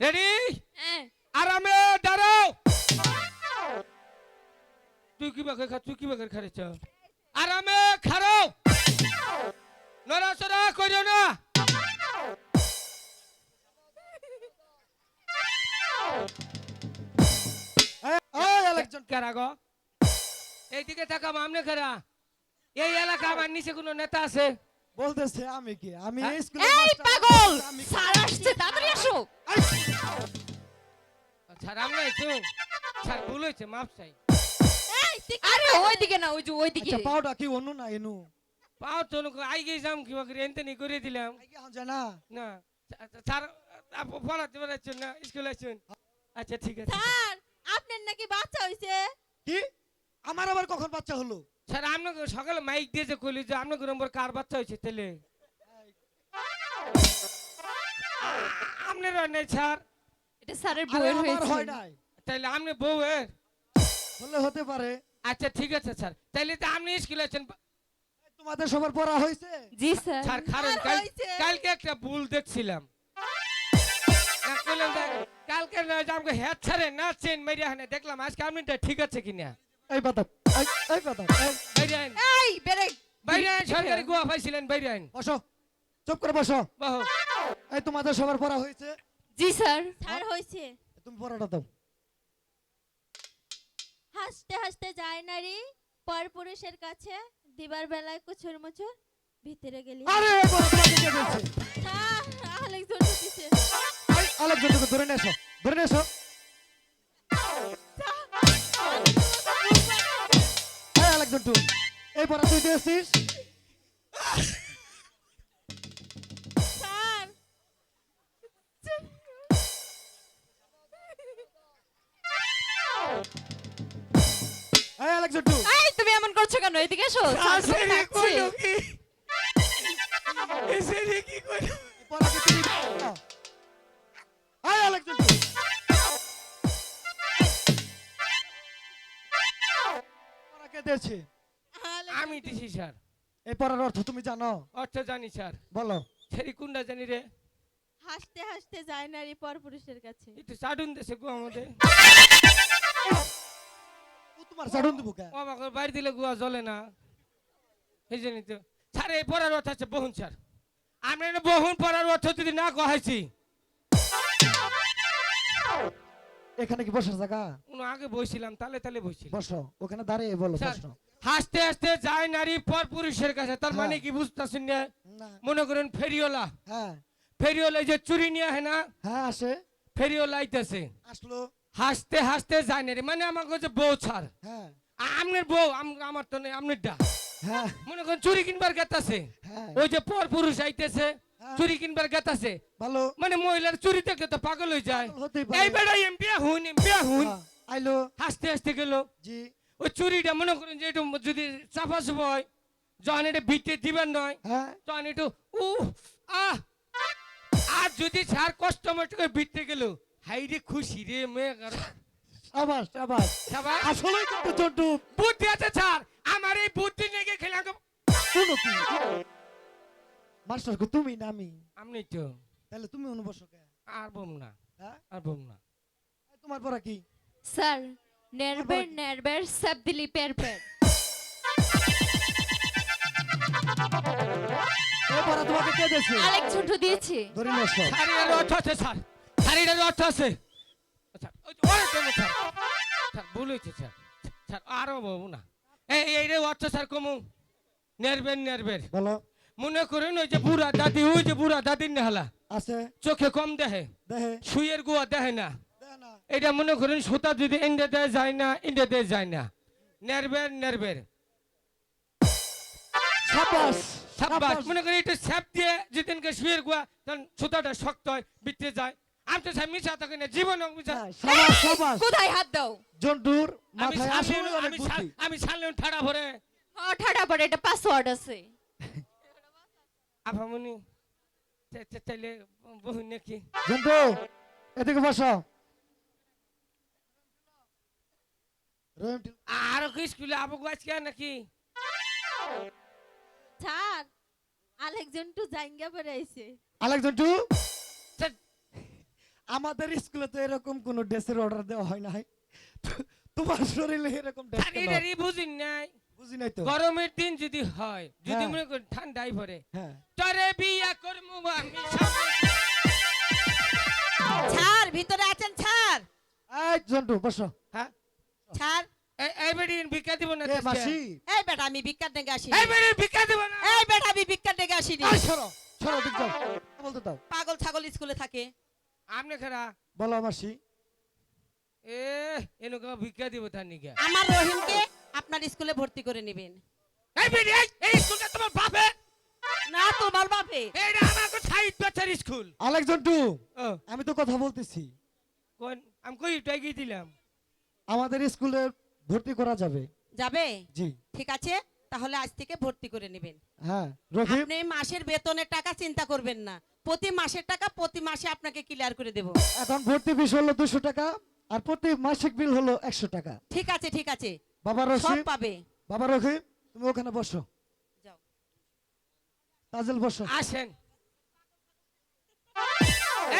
Ready হ্যাঁ আরামে দাঁড়াও তুই কি বাকে খা তুই কি বাকে খারেছ আরামে খারাও নড়াচড়া করিও না। এই আরেকজন। কারা গো? এইদিকে থাকা মামনে খারা এই এলাকা আমার নিচে কোনো নেতা আছে? বলতেছে আমি কি? আমি হ্যাঁ? এই পাগল! স্যার আসছে তাড়াতাড়ি আসো। স্যার আমি আইছো স্যার ভুল হয়েছে মাপ চাই। আরে ওইদিকে না ওই যে ওইদিকে। আচ্ছা পাউডা কি অন্য না এনু? পাও তো আই গেছিলাম কিবা করে এনতে নি করে দিলাম। জানা। না স্যার পড়াতে পারছেন না স্কুলে আছেন আচ্ছা ঠিক আছে। স্যার আপনার নাকি বাচ্চা হইছে? কি? আমার আবার কখন বাচ্চা হলো? স্যার আপনাকে সকালে মাইক দিয়ে যে কইলি যে আপনাকে নম্বর কার বাচ্চা হয়েছে তেলে আপনার নেই স্যার। এটা স্যারের আরে বউয়ের আমার হয়েছে। হয় নাই। তাইলে আপনি বউয়ের? হলে হতে পারে। আচ্ছা ঠিক আছে স্যার। তাইলে তো আপনি স্কুলে আছেন। তোমাদের সবার পড়া হয়েছে? জি স্যার। স্যার কারণ কাল হয়েছে। কালকে একটা ভুল দেখছিলাম। না, কইলাম যে কালকে না যে আমাকে হেড ছাড়ে না চেন মেরিয়া হানে দেখলাম আজকে আপনিটা ঠিক আছে কিনা। এই বাদা এই এই বাইরে আইন। এই বেরে বাইরে আইন সরকারি গুয়া পাইছিলেন বাইরে আইন। বসো চুপ করে বসো। বাহু। এই তোমাদের সবার পড়া হয়েছে। জি স্যার। স্যার হইছে তুমি পড়াটা দাও। হাসতে হাসতে যায় নারী পর পুরুষের কাছে দিবার বেলায় কুছুর মুছুর ভিতরে গেলি। আরে এই আলেকজান্ডারকে ধরে এসো ধরে এসো। এই আলেকজান্ডার এই পড়া তুই দিয়েছিস? এই আলেকজান্ডার এই তুমি এমন করছ কেন? এদিকে এসো। আসেনি কইলো কি এসেনি কি কইলো পড়া কি তুমি এই আলেকজান্ডার পড়া কে দিয়েছে। আমি দিছি স্যার। এই পড়ার অর্থ তুমি জানো? অর্থ জানি স্যার। বলো। সেরি কুন্ডা জানি রে। হাসতে হাসতে যায় নারী পর পুরুষের কাছে। একটু চাডুন দেশে গো আমাদের। তোমার সাড়ুন দেবো কে? ও আমাকে বাইরে দিলে গুয়া জ্বলে না। এই তো স্যার এই পড়ার অর্থ আছে বহুন স্যার আমরা এটা বহুন পড়ার অর্থ যদি না কহাইছি। এখানে কি বসার জায়গা? উনি আগে তালে তালে বসো ওখানে দাঁড়িয়ে বলো প্রশ্ন হাসতে হাসতে যায় নারী পর পুরুষের কাছে। তার হ্যাঁ। মানে কি বুঝতেছেন না? মনে করেন ফেরিওলা হ্যাঁ। ফেরিওলা যে চুরি নিয়ে হয় না হ্যাঁ আসে। ফেরিওলা আইতেছে। আসলো। হাসতে হাসতে যায় নারী মানে আমার হচ্ছে বউ ছাড়। হ্যাঁ। আপনার বউ আম- আমার তো নেই আপনারটা হ্যাঁ। মনে করেন চুরি কিনবার গেতাছে। হ্যাঁ। ওই যে পর পুরুষ আইতেছে। চুরি কিনবার গেতাছে। ভালো। মানে মহিলার চুরি দেখে তো পাগল হয়ে যায়। এই পারে। বেড়াই এম বিয়া হুন এম বিয়া হুন। আইলো। হাসতে হাসতে গেল। জি। ওই চুরিটা মনে করেন যে একটু যদি চাপা চাপা হয় যখন এটা ভিটে দিবেন নয় তখন একটু উ আহ। আর যদি স্যার কষ্ট মষ্ট করে ভিটতে গেল হাই রে খুশি রে মেয়ে আবার আবার আসলে কিন্তু জন্টু বুদ্ধি আছে স্যার। আমার এই বুদ্ধি নিয়ে খেলে শুনো কি মাস্টার কো তুমি না আমি। আপনি তো। তাহলে তুমি অনুবর্ষ কে? আর বম না। হ্যাঁ? আর বম না। তোমার পড়া কি? স্যার নেরবের নেরবের সব দিলি পের পের। এই পড়া তোমাকে কে দিয়েছে? আরেক ছোট দিয়েছে। ধরে নিয়ে এসো শাড়িটার অর্থ আছে স্যার। শাড়িটার অর্থ আছে। স্যার ওই যে ওরে দেবো স্যার স্যার ভুল হয়েছে স্যার স্যার আরও বলব না। এই এই রে অর্থ স্যার কমু। নেরবেন নেরবের বলো। মনে করেন ওই যে বুড়া দাদি ওই যে বুড়া দাদির নেহালা। আছে। চোখে কম দেহে গুয়া দেহে না। এটা মনে করেন সুতা যদি ইন্ডিয়া দেয় যায় না ইন্ডিয়া দেয় যায় না। নেরবের নেরবের সাবাস মনে করেন এটা স্যাপ দিয়ে যেদিনকে শুয়ের গুয়া তখন সুতাটা শক্ত হয় বিটতে যায়। আমি তো স্যার মিশা থাকি না জীবন মিশা হ্যাঁ, সাবাস সাবাস কোথায় হাত দাও? জন্টুর আমি আমি আমি সামনে ঠাড়া ভরে। ও ঠাডা পড়ে এটা পাসওয়ার্ড আছে। আফামনি চা- চা- চাইলে বহু নাকি? জন্টু এদিকে বসো। টি- আরও কি স্কুলে আবু আজকে নাকি? স্যার আরেকজন টু জাইঙ্গা পরে আইছে আলেক জন্টু স্যার, আমাদের স্কুলে তো এরকম কোনো ড্রেসের অর্ডার দেওয়া হয় নাই। তোমার শরীরে এরকম ড্রেস বুঝিন নাই। বুঝি নাই তো। গরমের দিন যদি হয় যদি হ্যাঁ। মনে করেন ঠান্ডাই পড়ে হ্যাঁ। তরে বিয়া করব আমি ছাড় ভিতরে আছেন ছাড়। এই জন্টু বসো। হ্যাঁ? ছাড়। এই- এই বেটি ভিক্ষা দিব না এ আজকে। মাসি। এই বেটা আমি আসি এই বেটি ভিক্ষা দিব না। এই বেটা আমি ভিক্ষার ডেকে আসিনি। এই সরো। সরো দিক যাও। বলতে দাও পাগল ছাগল স্কুলে থাকে। আপনি খারা? বলো মাসি। এ এনুকা ভিক্ষা দিব তার নিকে। আমার রহিমকে আপনার স্কুলে ভর্তি করে নেবেন। এই বেটি এই এই স্কুলটা তোমার বাপে? না তোমার বাপে। এটা আমার কো ষাট বছর স্কুল। আলেক জন্টু আমি তো কথা বলতেছি। কোন আমি কই উঠাই গিয়ে দিলাম। আমাদের স্কুলে ভর্তি করা যাবে। যাবে? জি। ঠিক আছে তাহলে আজ থেকে ভর্তি করে নেবেন। হ্যাঁ রহিম। আপনি মাসের বেতনের টাকা চিন্তা করবেন না। প্রতি মাসের টাকা প্রতি মাসে আপনাকে ক্লিয়ার করে দেব। এখন ভর্তি ফিস হলো দুশো টাকা আর প্রতি মাসিক বিল হলো একশো টাকা। ঠিক আছে ঠিক আছে। বাবা সব পাবে। বাবা রহিম তুমি ওখানে বসো। যাও। তাজেল বসো। আসেন।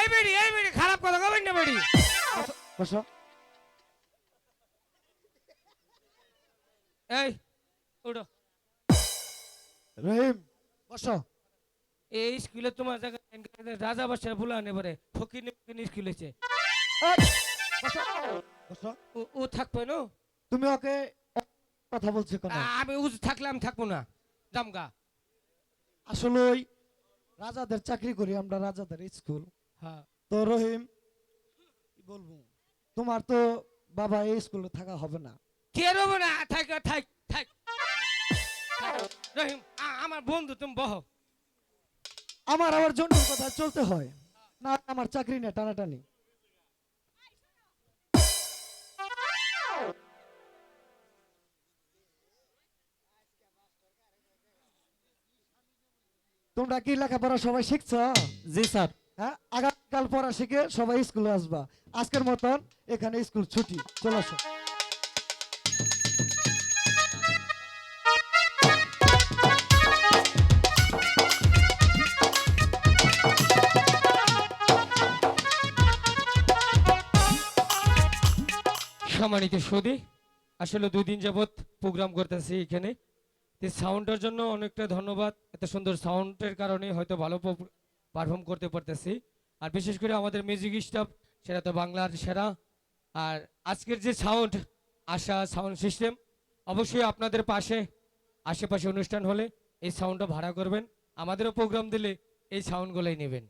এই বেটি এই বেটি খারাপ কথা কবেন না বেটি বসো। এই উঠো। রহিম বসো। এই স্কুলে তোমার জায়গায় রাজা বাসার পরে ফকির স্কুল হয়েছে ও- থাকবে না? তুমি ওকে কথা বলছো কেন? আমি উজ থাকলাম থাকব না। জামগা আসলে ওই রাজাদের চাকরি করি আমরা রাজাদের স্কুল। হ্যাঁ। তো রহিম বলব? তোমার তো বাবা এই স্কুলে থাকা হবে না। কে রবো না? থাক থাক থাক। থাক। রহিম আমার বন্ধু তুমি বহ। আমার আবার জন্টুর কথা চলতে হয়। না আমার চাকরি না টানাটানি। তোমরা কি লেখাপড়া সবাই শিখছো? জি স্যার। হ্যাঁ আগামীকাল পড়া শিখে সবাই স্কুলে আসবা। আজকের মতন এখানে স্কুল ছুটি। চলে আসো। সম্মানিত সৌদি আসলে দুই দিন যাবত প্রোগ্রাম করতেছি এখানে। তো সাউন্ডের জন্য অনেকটা ধন্যবাদ। এত সুন্দর সাউন্ডের কারণে হয়তো ভালো পারফর্ম করতে পারতেছি। আর বিশেষ করে আমাদের মিউজিক স্টাফ সেটা তো বাংলার সেরা। আর আজকের যে সাউন্ড, আশা সাউন্ড সিস্টেম অবশ্যই আপনাদের পাশে, আশেপাশে অনুষ্ঠান হলে এই সাউন্ডটা ভাড়া করবেন। আমাদেরও প্রোগ্রাম দিলে এই সাউন্ডগুলোই নেবেন।